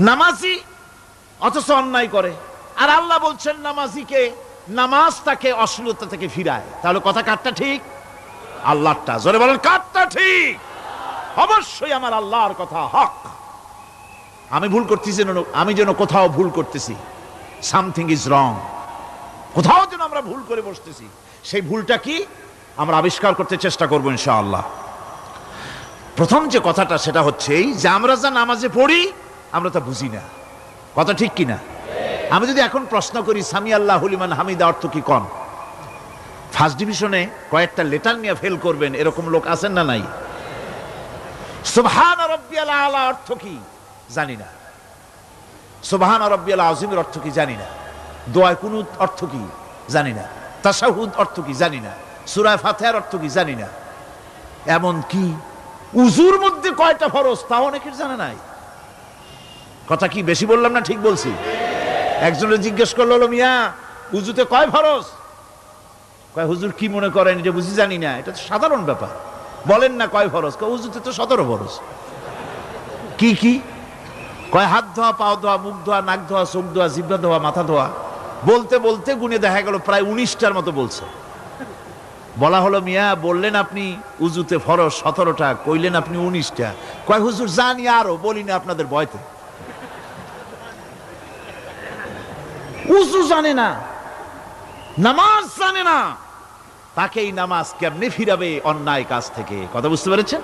নামাজি, অথচ অন্যায় করে। আর আল্লাহ বলছেন, নামাজিকে নামাজ তাকে অশ্লীলতা থেকে ফিরায়। তাহলে কথা কাটটা ঠিক? আল্লাহটা জোরে বলেন কাটটা ঠিক? অবশ্যই আমার আল্লাহর কথা হক। আমি ভুল করতেছি আমি যেন কোথাও ভুল করতেছি। সামথিং ইজ রং কোথাও যেন আমরা ভুল করে বসতেছি। সেই ভুলটা কি? আমরা আবিষ্কার করতে চেষ্টা করব ইনশাআল্লাহ। প্রথম যে কথাটা, সেটা হচ্ছে এই যে আমরা যা নামাজে পড়ি আমরা তা বুঝি না। কথা ঠিক কিনা আমি যদি এখন প্রশ্ন করি, সামি আল্লাহ হলিমান হামিদা অর্থ কি কন ফার্স্ট ডিভিশনে কয়েকটা লেটার নিয়ে ফেল করবেন, এরকম লোক আছেন না নাই? সুবহান আলা অর্থ কি? জানি না। সুবহান রব্বিয়াল আজিমের অর্থ কি? জানি না। দোয়ায় কুনুত অর্থ কি? জানি না। তাসাহুদ অর্থ কি? জানি না। সুরায় ফাতেহার অর্থ কি? জানি না। এমন কি? উজুর মধ্যে কয়টা ফরজ? তা অনেকের জানা নাই। কথা কি বেশি বললাম না ঠিক বলছি? একজনের জিজ্ঞেস করল, "হলো মিয়া উজুতে কয় ফরজ? কয়, হুজুর কি মনে করেন? যে বুঝি জানি না, এটা তো সাধারণ ব্যাপার। বলেন না কয় ফরজ? কয় উজুতে তো সতেরো ফরজ। কি কি? কয়, হাত ধোয়া পাও ধোয়া, মুখ ধোয়া, নাক ধোয়া, চোখ ধোয়া, জিব্বা ধোয়া, মাথা ধোয়া। বলতে বলতে গুনে দেখা গেল প্রায় উনিশটার মতো বলছে। বলা হলো, মিয়া, বললেন আপনি উজুতে ফরজ সতেরোটা, কইলেন আপনি উনিশটা। কয়, হুজুর জানি আরও, বলি না আপনাদের ভয়তে। উজু জানে না, নামাজ জানে না। তাকেই নামাজ কেমনে ফিরাবে অন্যায় কাজ থেকে? কথা বুঝতে পেরেছেন?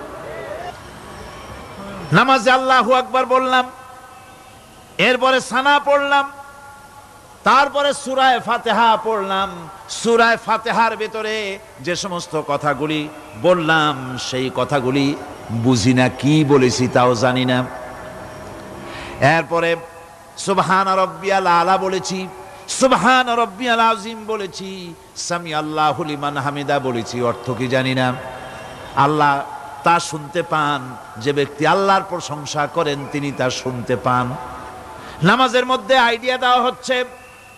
নামাজে আল্লাহু আকবার বললাম, এরপরে সানা পড়লাম, তারপরে সুরায় ফাতেহা পড়লাম। সুরায় ফাতেহার ভেতরে যে সমস্ত কথাগুলি বললাম, সেই কথাগুলি বুঝি না, কি বলেছি তাও জানি না। এরপরে সুবহান রব্বিয়াল আলা বলেছি, সুবহান রব্বিয়াল আজিম বলেছি, সামি আল্লাহ হলিমান হামিদা বলেছি, অর্থ কি জানি না। আল্লাহ তা শুনতে পান, যে ব্যক্তি আল্লাহর প্রশংসা করেন, তিনি তা শুনতে পান। নামাজের মধ্যে আইডিয়া দেওয়া হচ্ছে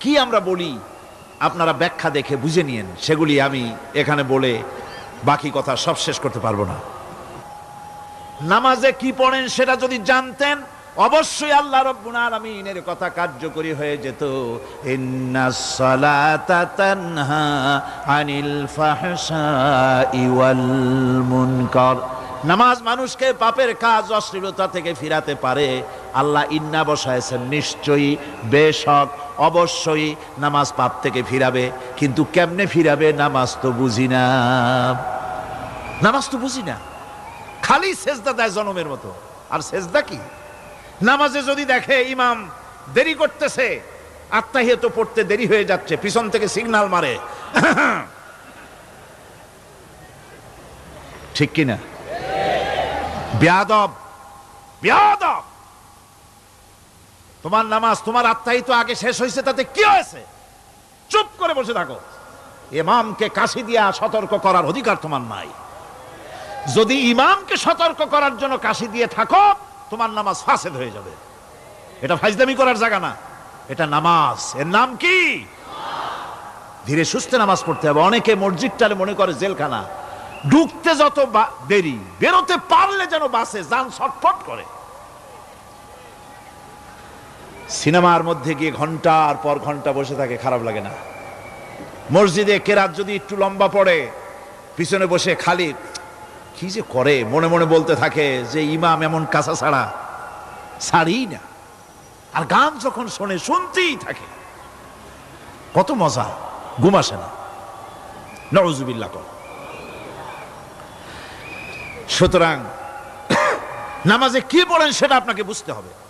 কি আমরা বলি? আপনারা ব্যাখ্যা দেখে বুঝে নিয়েন। সেগুলি আমি এখানে বলে বাকি কথা সব শেষ করতে পারব না। নামাজে কি পড়েন সেটা যদি জানতেন, অবশ্যই আল্লাহ রব্বুল আলামিনের কথা কার্যকরী হয়ে যেত। আনিল নামাজ মানুষকে পাপের কাজ, অশ্লীলতা থেকে ফিরাতে পারে। আল্লাহ ইন্না বসায়ছেন নিশ্চয়ই বেশক অবশ্যই নামাজ পাপ থেকে ফিরাবে, কিন্তু কেমনে ফিরাবে নামাজ তো বুঝি না। নামাজ তো বুঝি না। খালি সেজদা দেয় জনমের মতো। আর সেজদা কি? নামাজে যদি দেখে ইমাম দেরি করতেছে, আত্মাহিয়ত পড়তে দেরি হয়ে যাচ্ছে, পিছন থেকে সিগন্যাল মারে। ঠিক কিনা? বেয়াদব বেয়াদব। তোমার নামাজ, তোমার আত্মাহিত আগে শেষ হয়েছে, তাতে কি হয়েছে? চুপ করে বসে থাকো। ইমামকে কাশি দিয়া সতর্ক করার অধিকার তোমার নাই। যদি ইমামকে সতর্ক করার জন্য কাশি দিয়ে থাকো, তোমার নামাজ ফাসেদ হয়ে যাবে। এটা ফাইজদামি করার জায়গা না। এটা নামাজ। এর নাম কি? ধীরে সুস্থে নামাজ পড়তে হবে। অনেকে মসজিদটারে মনে করে জেলখানা। ঢুকতে যত দেরি, বেরোতে পারলে যেন বাসে, যান ছটফট করে। সিনেমার মধ্যে গিয়ে ঘণ্টার পর ঘণ্টা বসে থাকে, খারাপ লাগে না। মসজিদে কেরাত যদি একটু লম্বা পড়ে, পিছনে বসে খালি, কি যে করে, মনে মনে বলতে থাকে যে ইমাম এমন কাঁচা ছাড়া ছাড়ি না। আর গান যখন শোনে, শুনতেই থাকে। কত মজা, ঘুম আসে না। নজুবিল্লা কর। সুতরাং, নামাজে কি পড়েন সেটা আপনাকে বুঝতে হবে।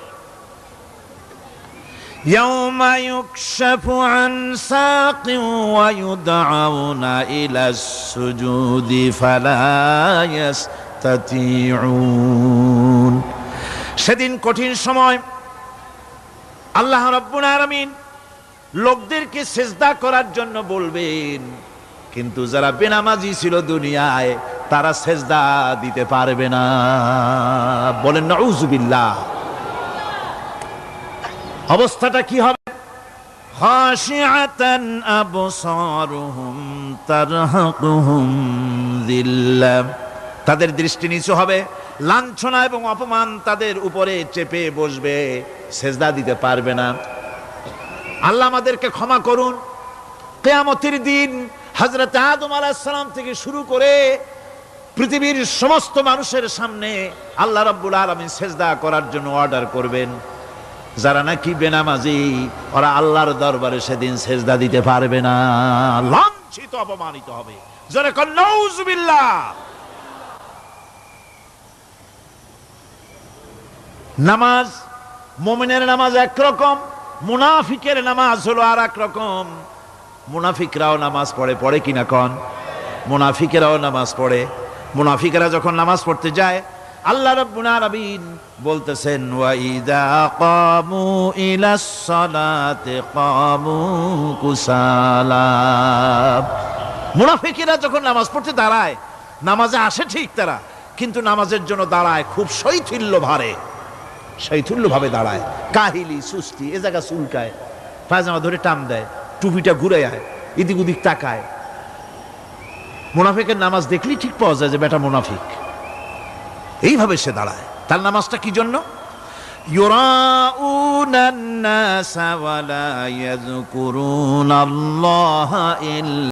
يوم يكشف عن ساق ويدعون إلى السجود فلا يستطيعون সেদিন কঠিন সময় আল্লাহ রব্বুল আলামিন লোকদেরকে সেজদা করার জন্য বলবেন কিন্তু যারা বেনামাজি ছিল দুনিয়ায় তারা সেজদা দিতে পারবে না বলেন নাউজুবিল্লাহ অবস্থাটা কি হবে? খাশিআতান আবসারুহুম তারহাকুহুম তাদের দৃষ্টি নিচু হবে, লাঞ্ছনা এবং অপমান তাদের উপরে চেপে বসবে, সেজদা দিতে পারবে না। আল্লাহ আমাদেরকে ক্ষমা করুন। কেয়ামতির দিন হজরত আদম আলাহাম থেকে শুরু করে পৃথিবীর সমস্ত মানুষের সামনে আল্লাহ রব্বুল আলমী সেজদা করার জন্য অর্ডার করবেন। যারা নাকি বেনামাজি, ওরা আল্লাহর দরবারে সেদিন সেজদা দিতে পারবে না। লাঞ্ছিত, অপমানিত হবে। নামাজ, মোমিনের নামাজ একরকম, মুনাফিকের নামাজ হলো আর এক রকম মুনাফিকরাও নামাজ পড়ে পড়ে কিনা কন? মুনাফিকেরাও নামাজ পড়ে। মুনাফিকেরা যখন নামাজ পড়তে যায় আল্লাহ রব্বুল আলামিন বলতেছেন, ওয়াইদা কামু ইলা সালাতে কামু কুসালা মুনাফিকিরা যখন নামাজ পড়তে দাঁড়ায়, নামাজে আসে ঠিক তারা, কিন্তু নামাজের জন্য দাঁড়ায় খুব শৈথিল্য ভারে। শৈথিল্য ভাবে দাঁড়ায়। কাহিলি, সুস্তি, এ জায়গা চুলকায়, পায়জামা ধরে টান দেয়, টুপিটা ঘুরে আয়, এদিক ওদিক তাকায়। মুনাফিকের নামাজ দেখলেই ঠিক পাওয়া যায় যে, বেটা মুনাফিক। এইভাবে সে দাঁড়ায়। তার নামাজটা কি জন্য? ইউরাউনান্নাসা